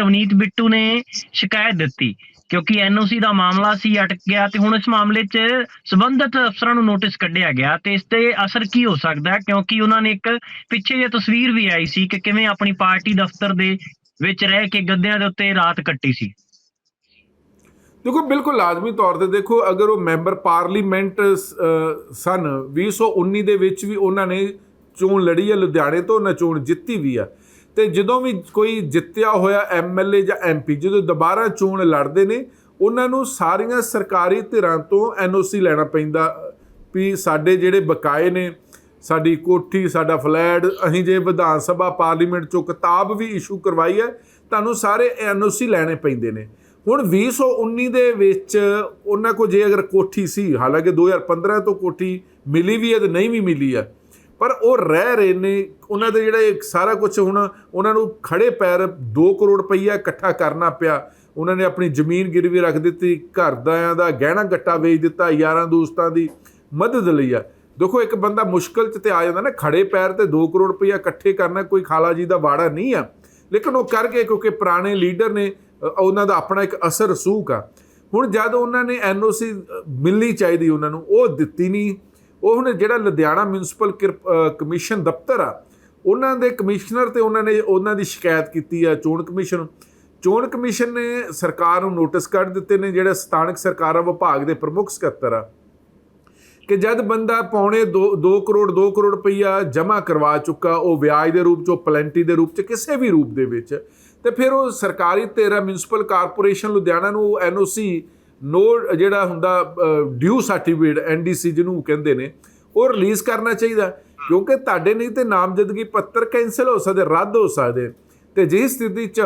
ਰਵਨੀਤ ਬਿੱਟੂ ਨੇ ਸ਼ਿਕਾਇਤ ਦਿੱਤੀ ਕਿਉਂਕਿ ਐਨਓਸੀ ਦਾ ਮਾਮਲਾ ਸੀ ਅਟਕ ਗਿਆ ਤੇ ਹੁਣ ਇਸ ਮਾਮਲੇ 'ਚ ਸਬੰਧਤ ਅਫਸਰਾਂ ਨੂੰ ਨੋਟਿਸ ਕੱਢਿਆ ਗਿਆ ਤੇ ਇਸ ਤੇ ਅਸਰ ਕੀ ਹੋ ਸਕਦਾ ਹੈ? ਕਿਉਂਕਿ ਉਹਨਾਂ ਨੇ ਇੱਕ ਪਿੱਛੇ ਜੇ ਤਸਵੀਰ ਵੀ ਆਈ ਸੀ ਕਿ ਕਿਵੇਂ ਆਪਣੀ ਪਾਰਟੀ ਦਫ਼ਤਰ ਦੇ ਵਿੱਚ ਰਹਿ ਕੇ ਗੱਦਿਆਂ ਦੇ ਉੱਤੇ ਰਾਤ ਕੱਟੀ ਸੀ। ਦੇਖੋ ਬਿਲਕੁਲ ਲਾਜ਼ਮੀ ਤੌਰ ਤੇ ਦੇਖੋ ਅਗਰ ਉਹ ਮੈਂਬਰ ਪਾਰਲੀਮੈਂਟ ਅ, ਸਨ 2019 ਦੇ ਵਿੱਚ ਵੀ ਉਹਨਾਂ ਨੇ ਚੋਣ ਲੜੀ ਹੈ ਲੁਧਿਆਣੇ ਤੋਂ ਉਹਨਾਂ ਚੋਣ ਜਿੱਤੀ ਵੀ ਆ। ਤੇ ਜਦੋਂ ਵੀ ਕੋਈ ਜਿੱਤਿਆ ਹੋਇਆ ਐਮਐਲਏ ਜਾਂ ਐਮਪੀ ਜਦੋਂ ਦੁਬਾਰਾ ਚੋਣ ਲੜਦੇ ਨੇ, ਉਹਨਾਂ ਨੂੰ ਸਾਰੀਆਂ ਸਰਕਾਰੀ ਧਿਰਾਂ ਤੋਂ ਐਨਓਸੀ ਲੈਣਾ ਪੈਂਦਾ। ਵੀ ਸਾਡੇ ਜਿਹੜੇ ਬਕਾਏ ਨੇ, ਸਾਡੀ ਕੋਠੀ, ਸਾਡਾ ਫਲੈਟ, ਅਸੀਂ ਜੇ ਵਿਧਾਨ ਸਭਾ, ਪਾਰਲੀਮੈਂਟ ਚੋਂ ਕਿਤਾਬ ਵੀ ਇਸ਼ੂ ਕਰਵਾਈ ਹੈ, ਤੁਹਾਨੂੰ ਸਾਰੇ ਐਨਓਸੀ ਲੈਣੇ ਪੈਂਦੇ ਨੇ। ਹੁਣ 2019 ਦੇ ਵਿੱਚ ਉਹਨਾਂ ਕੋ ਜੇ ਅਗਰ ਕੋਠੀ ਸੀ, ਹਾਲਾਂਕਿ 2015 ਤੋਂ ਕੋਠੀ ਮਿਲੀ ਵੀ ਹੈ ਤੇ ਨਹੀਂ ਵੀ ਮਿਲੀ ਹੈ ਪਰ ਉਹ ਰਹਿ ਰਹੇ ਨੇ, ਉਹਨਾਂ ਦੇ ਜਿਹੜਾ ਇਹ ਸਾਰਾ ਕੁਝ ਹੁਣ ਉਹਨਾਂ ਨੂੰ ਖੜੇ ਪੈਰ 2 ਕਰੋੜ ਰੁਪਈਆ ਇਕੱਠਾ ਕਰਨਾ ਪਿਆ। ਉਹਨਾਂ ਨੇ ਆਪਣੀ ਜ਼ਮੀਨ ਗਿਰਵੀ ਰੱਖ ਦਿੱਤੀ ਘਰ ਦਾਇਆਂ ਦਾ ਗਹਿਣਾ ਗੱਟਾ ਵੇਚ ਦਿੱਤਾ, ਯਾਰਾਂ ਦੋਸਤਾਂ ਦੀ ਮਦਦ ਲਈ ਆ। ਦੇਖੋ, ਇੱਕ ਬੰਦਾ ਮੁਸ਼ਕਲ 'ਚ ਤੇ ਆ ਜਾਂਦਾ ਨਾ, ਖੜੇ ਪੈਰ ਤੇ 2 ਕਰੋੜ ਰੁਪਈਆ ਇਕੱਠੇ ਕਰਨਾ ਕੋਈ ਖਾਲਾ ਜੀ ਦਾ ਵਾੜਾ ਨਹੀਂ ਆ। ਲੇਕਿਨ ਉਹ ਕਰਕੇ ਕਿਉਂਕਿ ਪੁਰਾਣੇ ਲੀਡਰ ਨੇ ਉਹਨਾਂ ਦਾ ਆਪਣਾ ਇੱਕ ਅਸਰ ਸੂਕ ਆ। ਹੁਣ ਜਦ ਉਹਨਾਂ ਨੇ ਐਨਓਸੀ ਮਿਲਣੀ ਚਾਹੀਦੀ ਉਹਨਾਂ ਨੂੰ, ਉਹ ਦਿੱਤੀ ਨਹੀਂ। ਉਹ ਹੁਣ ਜਿਹੜਾ ਲੁਧਿਆਣਾ ਮਿਊਨਿਸਪਲ ਕਿਰ- ਕਮਿਸ਼ਨ ਦਫ਼ਤਰ ਆ, ਉਹਨਾਂ ਦੇ ਕਮਿਸ਼ਨਰ ਤੇ ਉਹਨਾਂ ਨੇ ਉਹਨਾਂ ਦੀ ਸ਼ਿਕਾਇਤ ਕੀਤੀ ਆ ਚੋਣ ਕਮਿਸ਼ਨ ਚੋਣ ਕਮਿਸ਼ਨ ਨੇ ਸਰਕਾਰ ਨੂੰ ਨੋਟਿਸ ਕੱਢ ਦਿੱਤੇ ਨੇ, ਜਿਹੜੇ ਸਥਾਨਕ ਸਰਕਾਰਾਂ ਵਿਭਾਗ ਦੇ ਪ੍ਰਮੁੱਖ ਸਕੱਤਰ ਆ, ਕਿ ਜਦ ਬੰਦਾ ਪੌਣੇ 2 ਕਰੋੜ 2 ਕਰੋੜ ਰੁਪਈਆ ਜਮ੍ਹਾਂ ਕਰਵਾ ਚੁੱਕਾ, ਉਹ ਵਿਆਜ ਦੇ ਰੂਪ ਚ, ਉਹ ਪਲੈਂਟੀ ਦੇ ਰੂਪ ਚ, ਕਿਸੇ ਵੀ ਰੂਪ ਦੇ ਵਿੱਚ, ਤੇ ਫਿਰ ਉਹ ਸਰਕਾਰੀ ਤੇਰਾ ਮਿਊਨਿਸਪਲ ਕਾਰਪੋਰੇਸ਼ਨ ਲੁਧਿਆਣਾ ਨੂੰ ਐਨਓਸੀ ਨੋ ਜਿਹੜਾ ਹੁੰਦਾ ਡਿਊ ਸਰਟੀਫਿਕੇਟ ਐਨਡੀਸੀ ਜਿਹਨੂੰ ਕਹਿੰਦੇ ਨੇ, ਉਹ ਰਿਲੀਜ਼ ਕਰਨਾ ਚਾਹੀਦਾ। ਕਿਉਂਕਿ ਤੁਹਾਡੇ ਨਹੀਂ ਤੇ ਨਾਮਜ਼ਦਗੀ ਪੱਤਰ ਕੈਨਸਲ ਹੋ ਸਕਦੇ, ਰੱਦ ਹੋ ਸਕਦੇ। ਤੇ ਜੇ ਸਥਿਤੀ ਚ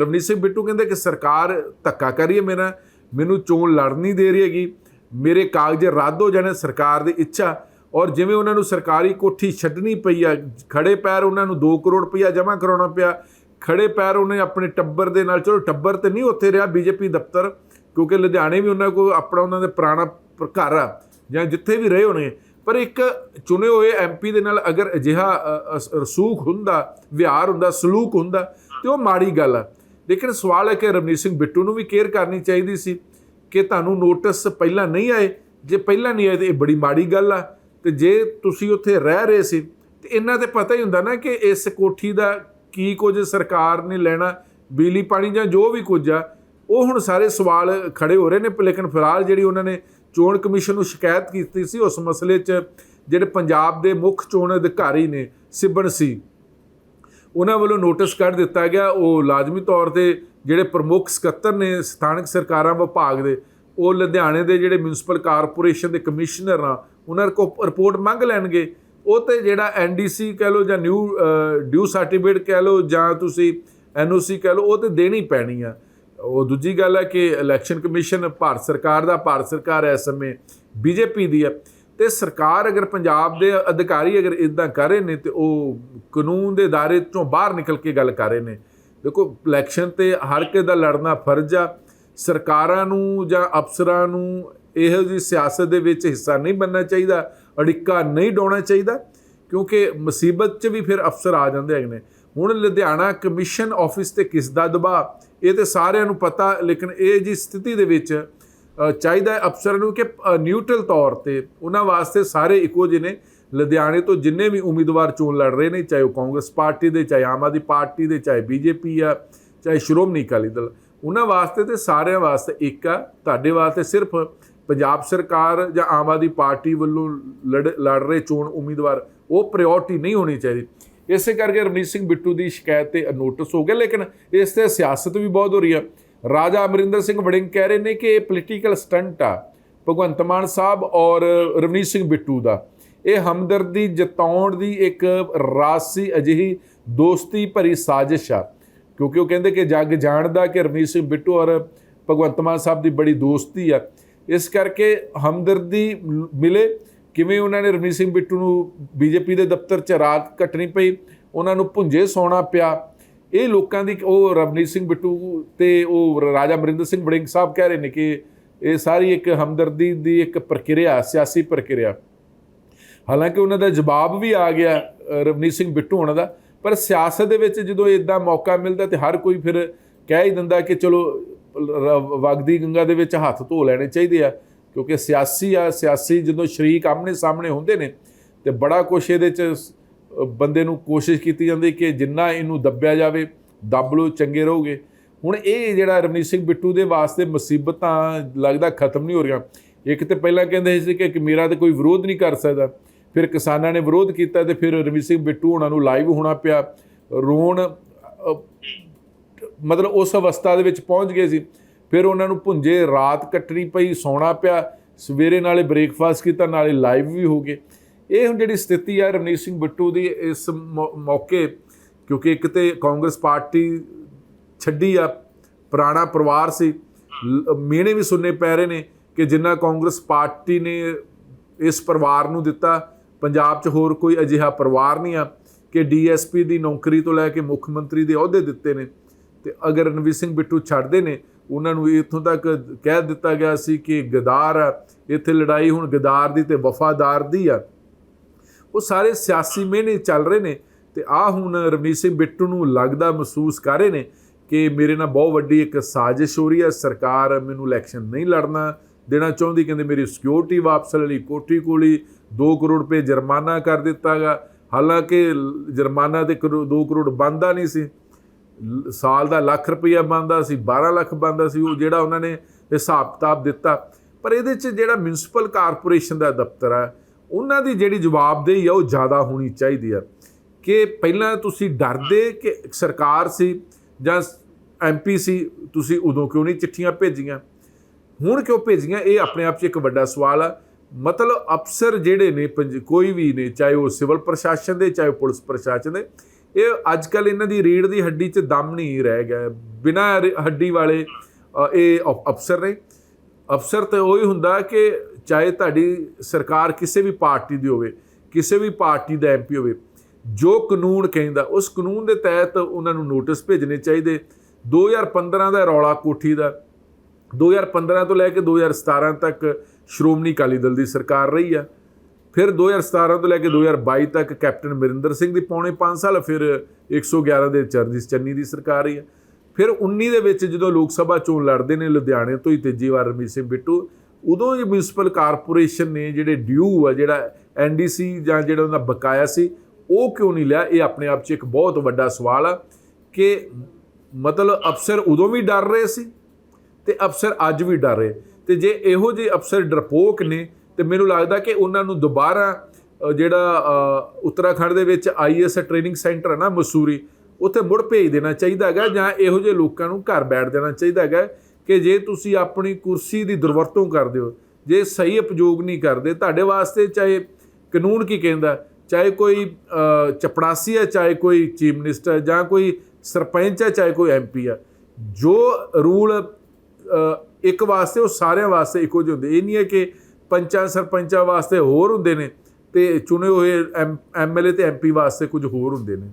ਰਵਨੀਤ ਸਿੰਘ ਬਿੱਟੂ ਕਹਿੰਦੇ ਕਿ ਸਰਕਾਰ ਧੱਕਾ ਕਰੀਏ ਮੇਰਾ, ਮੈਨੂੰ ਚੋਣ ਲੜ ਨਹੀਂ ਦੇ ਰਹੀ ਹੈਗੀ। ਮੇਰੇ ਕਾਗਜ਼ ਰੱਦ ਹੋ ਜਾਣੇ, ਸਰਕਾਰ ਦੀ ਇੱਛਾ। ਔਰ ਜਿਵੇਂ ਉਹਨਾਂ ਨੂੰ ਸਰਕਾਰੀ ਕੋਠੀ ਛੱਡਣੀ ਪਈ ਆ, ਖੜੇ ਪੈਰ ਉਹਨਾਂ ਨੂੰ 2 ਕਰੋੜ ਰੁਪਇਆ ਜਮ੍ਹਾਂ ਕਰਾਉਣਾ ਪਿਆ, ਖੜੇ ਪੈਰ ਉਹਨੇ ਆਪਣੇ ਟੱਬਰ ਦੇ ਨਾਲ, ਚਲੋ ਟੱਬਰ ਤੇ ਨਹੀਂ ਉੱਥੇ ਰਿਹਾ, ਬੀਜੇਪੀ ਦਫ਼ਤਰ। ਕਿਉਂਕਿ ਲੁਧਿਆਣੇ ਵੀ ਉਹਨਾਂ ਕੋਲ ਆਪਣਾ ਉਹਨਾਂ ਦੇ ਪੁਰਾਣਾ ਪ- ਘਰ ਆ ਜਾਂ ਜਿੱਥੇ ਵੀ ਰਹੇ ਹੋਣੇ ਪਰ ਇੱਕ ਚੁਣੇ ਹੋਏ ਐਮਪੀ ਦੇ ਨਾਲ ਅਗਰ ਅਜਿਹਾ ਅ, ਰਸੂਖ ਹੁੰਦਾ ਵਿਹਾਰ ਹੁੰਦਾ ਸਲੂਕ ਹੁੰਦਾ ਤੇ ਉਹ ਮਾੜੀ ਗੱਲ ਆ। ਲੇਕਿਨ ਸਵਾਲ ਹੈ ਕਿ ਰਵਨੀਤ ਸਿੰਘ ਬਿੱਟੂ ਨੂੰ ਵੀ ਕੇਅਰ ਕਰਨੀ ਚਾਹੀਦੀ ਸੀ ਕਿ ਤੁਹਾਨੂੰ ਨੋਟਿਸ ਪਹਿਲਾਂ ਨਹੀਂ ਆਏ। ਜੇ ਪਹਿਲਾਂ ਨਹੀਂ ਆਏ ਤੇ ਇਹ ਬੜੀ ਮਾੜੀ ਗੱਲ ਆ। ਤੇ ਜੇ ਤੁਸੀਂ ਉੱਥੇ ਰਹਿ ਰਹੇ ਸੀ ਤੇ ਇਹਨਾਂ ਤੇ ਪਤਾ ਹੀ ਹੁੰਦਾ ਨਾ ਕਿ ਇਸ ਕੋਠੀ ਦਾ ਕੀ ਕੁਝ ਸਰਕਾਰ ਨੇ ਲੈਣਾ ਬਿਜਲੀ ਪਾਣੀ ਜਾਂ ਜੋ ਵੀ ਕੁਝ ਆ ਉਹ ਹੁਣ ਸਾਰੇ ਸਵਾਲ ਖੜੇ ਹੋ ਰਹੇ ਨੇ, ਲੇਕਿਨ ਫਿਲਹਾਲ ਜਿਹੜੀ ਉਹਨਾਂ ਨੇ ਚੋਣ ਕਮਿਸ਼ਨ ਨੂੰ ਸ਼ਿਕਾਇਤ ਕੀਤੀ ਸੀ, ਉਸ ਮਸਲੇ 'ਚ ਜਿਹੜੇ ਪੰਜਾਬ ਦੇ ਮੁੱਖ ਚੋਣ ਅਧਿਕਾਰੀ ਨੇ, ਸਿਬਨ ਸੀ, ਉਹਨਾਂ ਵੱਲੋਂ ਨੋਟਿਸ ਕੱਢ ਦਿੱਤਾ ਗਿਆ। ਉਹ ਲਾਜ਼ਮੀ ਤੌਰ ਤੇ ਜਿਹੜੇ ਪ੍ਰਮੁੱਖ ਸਕੱਤਰ ਨੇ, ਸਥਾਨਕ ਸਰਕਾਰਾਂ ਵਿਭਾਗ ਦੇ, ਉਹ ਲੁਧਿਆਣੇ ਦੇ ਜਿਹੜੇ ਮਿਊਨਿਸਪਲ ਕਾਰਪੋਰੇਸ਼ਨ ਦੇ ਕਮਿਸ਼ਨਰ ਆ, ਉਹਨਾਂ ਕੋਲ ਰਿਪੋਰਟ ਮੰਗ ਲੈਣਗੇ। ਉਹ ਤੇ ਜਿਹੜਾ ਐਨਡੀਸੀ ਕਹਿ ਲਓ ਜਾਂ ਨਿਊ ਡਿਊ ਸਰਟੀਫਿਕੇਟ ਕਹਿ ਲਓ ਜਾਂ ਤੁਸੀਂ ਐਨਓਸੀ ਕਹਿ ਲਓ, ਉਹ ਤੇ ਦੇਣੀ ਪੈਣੀ ਆ। ਉਹ ਦੂਜੀ ਗੱਲ ਹੈ ਕਿ ਇਲੈਕਸ਼ਨ ਕਮਿਸ਼ਨ ਭਾਰਤ ਸਰਕਾਰ ਦਾ, ਭਾਰਤ ਸਰਕਾਰ ਇਸ ਸਮੇਂ ਬੀਜੇਪੀ ਦੀ ਹੈ ਤੇ ਸਰਕਾਰ ਅਗਰ ਪੰਜਾਬ ਦੇ ਅਧਿਕਾਰੀ ਅਗਰ ਇਦਾਂ ਕਰ ਰਹੇ ਨੇ ਤੇ ਉਹ ਕਾਨੂੰਨ ਦੇ ਦਾਇਰੇ ਤੋਂ ਬਾਹਰ ਨਿਕਲ ਕੇ ਗੱਲ ਕਰ ਰਹੇ ਨੇ। ਦੇਖੋ ਇਲੈਕਸ਼ਨ ਤੇ ਹਰ ਕਿਸੇ ਦਾ ਲੜਨਾ ਫਰਜ਼ ਆ। ਸਰਕਾਰਾਂ ਨੂੰ ਜਾਂ ਅਫਸਰਾਂ ਨੂੰ ਇਹੋ ਜਿਹੀ ਸਿਆਸਤ ਦੇ ਵਿੱਚ ਹਿੱਸਾ ਨਹੀਂ ਬਣਨਾ ਚਾਹੀਦਾ, ਅੜਿੱਕਾ ਨਹੀਂ ਡਾਉਣਾ ਚਾਹੀਦਾ, ਕਿਉਂਕਿ ਮੁਸੀਬਤ 'ਚ ਵੀ ਫਿਰ ਅਫਸਰ ਆ ਜਾਂਦੇ ਹੈਗੇ ਨੇ। ਹੁਣ ਲੁਧਿਆਣਾ ਕਮਿਸ਼ਨ ਆਫਿਸ ਤੇ ਕਿਸ ਦਾ ਦਬਾਅ? ਇਹ ਤੇ ਸਾਰਿਆਂ ਨੂੰ ਪਤਾ, ਲੇਕਿਨ ਇਹ ਜੀ ਸਥਿਤੀ ਦੇ ਵਿੱਚ ਚਾਹੀਦਾ ਹੈ ਅਫਸਰਾਂ ਨੂੰ ਕਿ ਨਿਊਟਰਲ ਤੌਰ ਤੇ ਉਹਨਾਂ ਵਾਸਤੇ ਸਾਰੇ ਇੱਕੋ ਜਿਹੇ ਨੇ। ਲੁਧਿਆਣੇ ਤੋਂ ਜਿੰਨੇ ਵੀ ਉਮੀਦਵਾਰ ਚੋਣ ਲੜ ਰਹੇ ਨੇ, ਚਾਹੇ ਉਹ ਕਾਂਗਰਸ ਪਾਰਟੀ ਦੇ, ਚਾਹੇ ਆਮ ਆਦਮੀ ਪਾਰਟੀ ਦੇ, ਚਾਹੇ ਬੀਜੇਪੀ ਆ, ਚਾਹੇ ਸ਼੍ਰੋਮਣੀ ਅਕਾਲੀ ਦਲ, ਉਹਨਾਂ ਵਾਸਤੇ ਤੇ ਸਾਰਿਆਂ ਵਾਸਤੇ ਇੱਕ ਆ, ਤੁਹਾਡੇ ਵਾਸਤੇ ਸਿਰਫ ਪੰਜਾਬ ਸਰਕਾਰ ਜਾਂ ਆਮ ਆਦਮੀ ਪਾਰਟੀ ਵੱਲੋਂ ਲੜ ਲੜ ਰਹੇ ਚੋਣ ਉਮੀਦਵਾਰ, ਉਹ ਪ੍ਰਾਇੋਰਟੀ ਨਹੀਂ ਹੋਣੀ ਚਾਹੀਦੀ। ਇਸੇ ਕਰਕੇ ਰਵਨੀਤ ਸਿੰਘ ਬਿੱਟੂ ਦੀ ਸ਼ਿਕਾਇਤ ਤੇ ਨੋਟਿਸ ਹੋ ਗਿਆ, ਲੇਕਿਨ ਇਸ ਤੇ ਸਿਆਸਤ ਵੀ ਬਹੁਤ ਹੋ ਰਹੀ ਆ ਰਾਜਾ ਅਮਰਿੰਦਰ ਸਿੰਘ ਵੜਿੰਗ ਕਹਿ ਰਹੇ ਨੇ ਕਿ ਇਹ ਪੋਲੀਟੀਕਲ ਸਟੰਟ ਆ, ਭਗਵੰਤ ਮਾਨ ਸਾਹਿਬ ਔਰ ਰਵਨੀਤ ਸਿੰਘ ਬਿੱਟੂ ਦਾ। ਇਹ ਹਮਦਰਦੀ ਜਤਾਉਣ ਦੀ ਇੱਕ ਰਾਸੀ ਅਜਿਹੀ ਦੋਸਤੀ ਭਰੀ ਸਾਜ਼ਿਸ਼ ਆ, ਕਿਉਂਕਿ ਉਹ ਕਹਿੰਦੇ ਕਿ ਜੱਗ ਜਾਣਦਾ ਕਿ ਰਵਨੀਤ ਸਿੰਘ ਬਿੱਟੂ ਔਰ ਭਗਵੰਤ ਮਾਨ ਸਾਹਿਬ ਦੀ ਬੜੀ ਦੋਸਤੀ ਆ। ਇਸ ਕਰਕੇ ਹਮਦਰਦੀ ਮਿਲੇ ਕਿਵੇਂ ਉਹਨਾਂ ਨੇ ਰਵਨੀਤ ਸਿੰਘ ਬਿੱਟੂ ਨੂੰ ਬੀਜੇਪੀ ਦੇ ਦਫ਼ਤਰ 'ਚ ਰਾਤ ਕੱਟਣੀ ਪਈ, ਉਹਨਾਂ ਨੂੰ ਭੁੰਜੇ ਸੌਣਾ ਪਿਆ। ਇਹ ਲੋਕਾਂ ਦੀ ਉਹ ਰਵਨੀਤ ਸਿੰਘ ਬਿੱਟੂ ਤੇ ਉਹ ਰਾਜਾ ਅਮਰਿੰਦਰ ਸਿੰਘ ਵੜਿੰਗ ਸਾਹਿਬ ਕਹਿ ਰਹੇ ਨੇ ਕਿ ਇਹ ਸਾਰੀ ਇੱਕ ਹਮਦਰਦੀ ਦੀ ਇੱਕ ਪ੍ਰਕਿਰਿਆ, ਸਿਆਸੀ ਪ੍ਰਕਿਰਿਆ। ਹਾਲਾਂਕਿ ਉਹਨਾਂ ਦਾ ਜਵਾਬ ਵੀ ਆ ਗਿਆ ਰਵਨੀਤ ਸਿੰਘ ਬਿੱਟੂ ਉਹਨਾਂ ਦਾ, ਪਰ ਸਿਆਸਤ ਦੇ ਵਿੱਚ ਜਦੋਂ ਇਦਾਂ ਮੌਕਾ ਮਿਲਦਾ ਤੇ ਹਰ ਕੋਈ ਫਿਰ ਕਹਿ ਹੀ ਦਿੰਦਾ ਕਿ ਚਲੋ ਰ- ਵਗਦੀ ਗੰਗਾ ਦੇ ਵਿੱਚ ਹੱਥ ਧੋ ਲੈਣੇ ਚਾਹੀਦੇ ਆ। ਕਿਉਂਕਿ ਸਿਆਸੀ ਆ, ਸਿਆਸੀ ਜਦੋਂ ਸ਼ਰੀਕ ਆਮਣੇ ਸਾਹਮਣੇ ਹੁੰਦੇ ਨੇ ਤੇ ਬੜਾ ਕੁਛ ਇਹਦੇ ਚ ਬੰਦੇ ਨੂੰ ਕੋਸ਼ਿਸ਼ ਕੀਤੀ ਜਾਂਦੀ ਕਿ ਜਿੰਨਾ ਇਹਨੂੰ ਦੱਬਿਆ ਜਾਵੇ, ਦੱਬ ਲਓ, ਚੰਗੇ ਰਹੋਗੇ। ਹੁਣ ਇਹ ਜਿਹੜਾ ਰਮਨੀਤ ਸਿੰਘ ਬਿੱਟੂ ਦੇ ਵਾਸਤੇ ਮੁਸੀਬਤਾਂ ਲੱਗਦਾ ਖਤਮ ਨਹੀਂ ਹੋ ਰਹੀਆਂ। ਇੱਕ ਤੇ ਪਹਿਲਾਂ ਕਹਿੰਦੇ ਸੀ ਕਿ ਕਿ ਮੇਰਾ ਤੇ ਕੋਈ ਵਿਰੋਧ ਨਹੀਂ ਕਰ ਸਕਦਾ। ਫਿਰ ਕਿਸਾਨਾਂ ਨੇ ਵਿਰੋਧ ਕੀਤਾ ਤੇ ਫਿਰ ਰਮਨੀਤ ਸਿੰਘ ਬਿੱਟੂ ਉਹਨਾਂ ਨੂੰ ਲਾਈਵ ਹੋਣਾ ਪਿਆ। ਰੋਣ ਮਤਲਬ ਉਸ ਅਵਸਥਾ ਦੇ ਵਿੱਚ ਪਹੁੰਚ ਗਏ ਸੀ। ਫਿਰ ਉਹਨਾਂ ਨੂੰ ਭੁੰਜੇ, ਰਾਤ ਕੱਟਣੀ ਪਈ, ਸੌਣਾ ਪਿਆ, ਸਵੇਰੇ ਨਾਲੇ ਬ੍ਰੇਕਫਾਸਟ ਕੀਤਾ, ਨਾਲੇ ਲਾਈਵ ਵੀ ਹੋ ਗਏ। ਇਹ ਹੁਣ ਜਿਹੜੀ ਸਥਿਤੀ ਆ ਰਵਨੀਤ ਸਿੰਘ ਬਿੱਟੂ ਦੀ ਇਸ ਮੌ- ਮੌਕੇ, ਕਿਉਂਕਿ ਇੱਕ ਤੇ ਕਾਂਗਰਸ ਪਾਰਟੀ ਛੱਡੀ ਆ, ਪੁਰਾਣਾ ਪਰਿਵਾਰ ਸੀ, ਲ- ਮਿਹਣੇ ਵੀ ਸੁਣਨੇ ਪੈ ਰਹੇ ਨੇ ਕਿ ਜਿੰਨਾ ਕਾਂਗਰਸ ਪਾਰਟੀ ਨੇ ਇਸ ਪਰਿਵਾਰ ਨੂੰ ਦਿੱਤਾ, ਪੰਜਾਬ 'ਚ ਹੋਰ ਕੋਈ ਅਜਿਹਾ ਪਰਿਵਾਰ ਨਹੀਂ ਆ ਕਿ ਡੀਐਸਪੀ ਦੀ ਨੌਕਰੀ ਤੋਂ ਲੈ ਕੇ ਮੁੱਖ ਮੰਤਰੀ ਦੇ ਅਹੁਦੇ ਦਿੱਤੇ ਨੇ। ਤੇ ਅਗਰ ਰਣਵੀਰ ਸਿੰਘ ਬਿੱਟੂ ਛੱਡਦੇ ਨੇ ਉਹਨਾਂ ਨੂੰ ਇੱਥੋਂ ਤੱਕ ਕਹਿ ਦਿੱਤਾ ਗਿਆ ਸੀ ਕਿ ਗਦਾਰ ਆ, ਇੱਥੇ ਲੜਾਈ ਹੁਣ ਗਦਾਰ ਦੀ ਤੇ ਵਫਾਦਾਰ ਦੀ ਆ। ਉਹ ਸਾਰੇ ਸਿਆਸੀ ਮਹੀਨੇ ਚੱਲ ਰਹੇ ਨੇ ਤੇ ਆ ਹੁਣ ਰਵਨੀਤ ਸਿੰਘ ਬਿੱਟੂ ਨੂੰ ਲੱਗਦਾ ਮਹਿਸੂਸ ਕਰ ਰਹੇ ਨੇ ਕਿ ਮੇਰੇ ਨਾਲ ਬਹੁਤ ਵੱਡੀ ਇੱਕ ਸਾਜ਼ਿਸ਼ ਹੋ ਰਹੀ ਹੈ ਸਰਕਾਰ ਮੈਨੂੰ ਇਲੈਕਸ਼ਨ ਨਹੀਂ ਲੜਨਾ ਦੇਣਾ ਚਾਹੁੰਦੀ, ਕਹਿੰਦੇ ਮੇਰੀ ਸਿਕਿਉਰਿਟੀ ਵਾਪਸ ਲੈ ਲਈ, ਕੋਠੀ ਕੋਲੀ 2 ਕਰੋੜ ਰੁਪਏ ਜੁਰਮਾਨਾ ਕਰ ਦਿੱਤਾਗਾ ਹਾਲਾਂਕਿ ਲ- ਜੁਰਮਾਨਾ ਤੇ 2 ਕਰੋੜ ਬੰਦਾ ਨਹੀਂ ਸੀ। ਸਾਲ ਦਾ ਲੱਖ ਰੁਪਈਆ ਬੰਦਾ ਸੀ 12 ਲੱਖ ਬੰਦਾ ਸੀ, ਉਹ ਜਿਹੜਾ ਉਹਨਾਂ ਨੇ ਹਿਸਾਬ ਕਿਤਾਬ ਦਿੱਤਾ। ਪਰ ਇਹਦੇ 'ਚ ਜਿਹੜਾ ਮਿਊਨਿਸਪਲ ਕਾਰਪੋਰੇਸ਼ਨ ਦਾ ਦਫ਼ਤਰ ਆ, ਉਹਨਾਂ ਦੀ ਜਿਹੜੀ ਜਵਾਬਦੇਹੀ ਆ, ਉਹ ਜ਼ਿਆਦਾ ਹੋਣੀ ਚਾਹੀਦੀ ਆ। ਕਿ ਪਹਿਲਾਂ ਤੁਸੀਂ ਡਰਦੇ ਕਿ ਸਰਕਾਰ ਸੀ ਜਾਂ ਐਮਪੀ ਸੀ, ਤੁਸੀਂ ਉਦੋਂ ਕਿਉਂ ਨਹੀਂ ਚਿੱਠੀਆਂ ਭੇਜੀਆਂ? ਹੁਣ ਕਿਉਂ ਭੇਜੀਆਂ? ਇਹ ਆਪਣੇ ਆਪ 'ਚ ਇੱਕ ਵੱਡਾ ਸਵਾਲ ਆ। ਮਤਲਬ ਅਫਸਰ ਜਿਹੜੇ ਨੇ, ਪੰਜ- ਕੋਈ ਵੀ ਨੇ, ਚਾਹੇ ਉਹ ਸਿਵਲ ਪ੍ਰਸ਼ਾਸਨ ਦੇ, ਚਾਹੇ ਪੁਲਿਸ ਪ੍ਰਸ਼ਾਸਨ ਦੇ ਇਹ ਅੱਜ ਕੱਲ ਇਹਨਾਂ ਦੀ ਰੀੜ ਦੀ ਹੱਡੀ 'ਚ ਦਮ ਨਹੀਂ ਰਹਿ ਗਿਆ। ਬਿਨਾਂ ਹੱਡੀ ਵਾਲੇ ਇਹ ਅਫਸਰ ਨੇ। ਅਫਸਰ ਤੇ ਹੀ ਹੁੰਦਾ ਕਿ ਚਾਹੇ ਤੁਹਾਡੀ ਸਰਕਾਰ ਕਿਸੇ ਵੀ ਪਾਰਟੀ ਦੀ ਹੋਵੇ, ਕਿਸੇ ਵੀ ਪਾਰਟੀ ਦਾ ਐਮਪੀ ਹੋਵੇ, ਜੋ ਕਾਨੂੰਨ ਕਹਿੰਦਾ, ਉਸ ਕਾਨੂੰਨ ਦੇ ਤਹਿਤ ਉਹਨਾਂ ਨੂੰ ਨੋਟਿਸ ਭੇਜਣੇ ਚਾਹੀਦੇ। 2015 ਦਾ ਰੌਲਾ ਕੋਠੀ ਦਾ 2015 ਤੋਂ ਲੈ ਕੇ 2017 ਤੱਕ ਸ਼੍ਰੋਮਣੀ ਅਕਾਲੀ ਦਲ ਦੀ ਸਰਕਾਰ ਰਹੀ ਆ। ਫਿਰ 2017 ਤੋਂ ਲੈ ਕੇ 2022 ਤੱਕ ਕੈਪਟਨ ਅਮਰਿੰਦਰ ਸਿੰਘ ਦੀ ਪੌਣੇ 5 ਸਾਲ, ਫਿਰ 111 ਦੇ ਚਰਨਜੀਤ ਚੰਨੀ ਦੀ ਸਰਕਾਰ ਰਹੀ ਆ ਫਿਰ 19 ਦੇ ਵਿੱਚ ਜਦੋਂ ਲੋਕ ਸਭਾ ਚੋਣ ਲੜਦੇ ਨੇ ਲੁਧਿਆਣੇ ਤੋਂ ਹੀ ਤੀਜੀ ਵਾਰ ਰਮੀਤ ਸਿੰਘ ਬਿੱਟੂ, ਉਦੋਂ ਇਹ ਮਿਊਨਿਸਪਲ ਕਾਰਪੋਰੇਸ਼ਨ ਨੇ ਜਿਹੜੇ ਡਿਊ ਆ, ਜਿਹੜਾ ਐਨਡੀਸੀ ਜਾਂ ਜਿਹੜਾ ਉਹਨਾਂ ਦਾ ਬਕਾਇਆ ਸੀ, ਉਹ ਕਿਉਂ ਨਹੀਂ ਲਿਆ? ਇਹ ਆਪਣੇ ਆਪ 'ਚ ਇੱਕ ਬਹੁਤ ਵੱਡਾ ਸਵਾਲ ਆ ਕਿ ਮਤਲਬ ਅਫਸਰ ਉਦੋਂ ਵੀ ਡਰ ਰਹੇ ਸੀ ਤੇ ਅਫਸਰ ਅੱਜ ਵੀ ਡਰ ਰਹੇ। ਤੇ ਜੇ ਇਹੋ ਜਿਹੇ ਅਫਸਰ ਡਰਪੋਕ ਨੇ ਤੇ ਮੈਨੂੰ ਲੱਗਦਾ ਕਿ ਉਹਨਾਂ ਨੂੰ ਦੁਬਾਰਾ ਜਿਹੜਾ ਉੱਤਰਾਖੰਡ ਦੇ ਵਿੱਚ ਆਈਐਸ ਟ੍ਰੇਨਿੰਗ ਸੈਂਟਰ ਹੈ ਨਾ ਮਸੂਰੀ, ਉੱਥੇ ਮੁੜ ਭੇਜ ਦੇਣਾ ਚਾਹੀਦਾ ਹੈਗਾ ਜਾਂ ਇਹੋ ਜਿਹੇ ਲੋਕਾਂ ਨੂੰ ਘਰ ਬੈਠ ਦੇਣਾ ਚਾਹੀਦਾ ਹੈਗਾ ਕਿ ਜੇ ਤੁਸੀਂ ਆਪਣੀ ਕੁਰਸੀ ਦੀ ਦੁਰਵਰਤੋਂ ਕਰਦੇ ਹੋ, ਜੇ ਸਹੀ ਉਪਯੋਗ ਨਹੀਂ ਕਰਦੇ, ਤੁਹਾਡੇ ਵਾਸਤੇ ਚਾਹੇ ਕਾਨੂੰਨ ਕੀ ਕਹਿੰਦਾ, ਚਾਹੇ ਕੋਈ ਚਪੜਾਸੀ ਹੈ ਚਾਹੇ ਕੋਈ ਚੀਫ ਮਿਨਿਸਟਰ ਜਾਂ ਕੋਈ ਸਰਪੰਚ ਹੈ ਚਾਹੇ ਕੋਈ ਐਮਪੀ ਹੈ ਜੋ ਰੂਲ ਇੱਕ ਵਾਸਤੇ, ਉਹ ਸਾਰਿਆਂ ਵਾਸਤੇ ਇੱਕੋ ਜਿਹੇ ਹੁੰਦੇ। ਇਹ ਨਹੀਂ ਹੈ ਕਿ ਪੰਚਾਂ ਸਰਪੰਚਾਂ ਵਾਸਤੇ ਹੋਰ ਹੁੰਦੇ ਨੇ ਤੇ ਚੁਣੇ ਹੋਏ ਐਮਐਲਏ ਤੇ ਐਮਪੀ ਵਾਸਤੇ ਕੁਝ ਹੋਰ ਹੁੰਦੇ ਨੇ।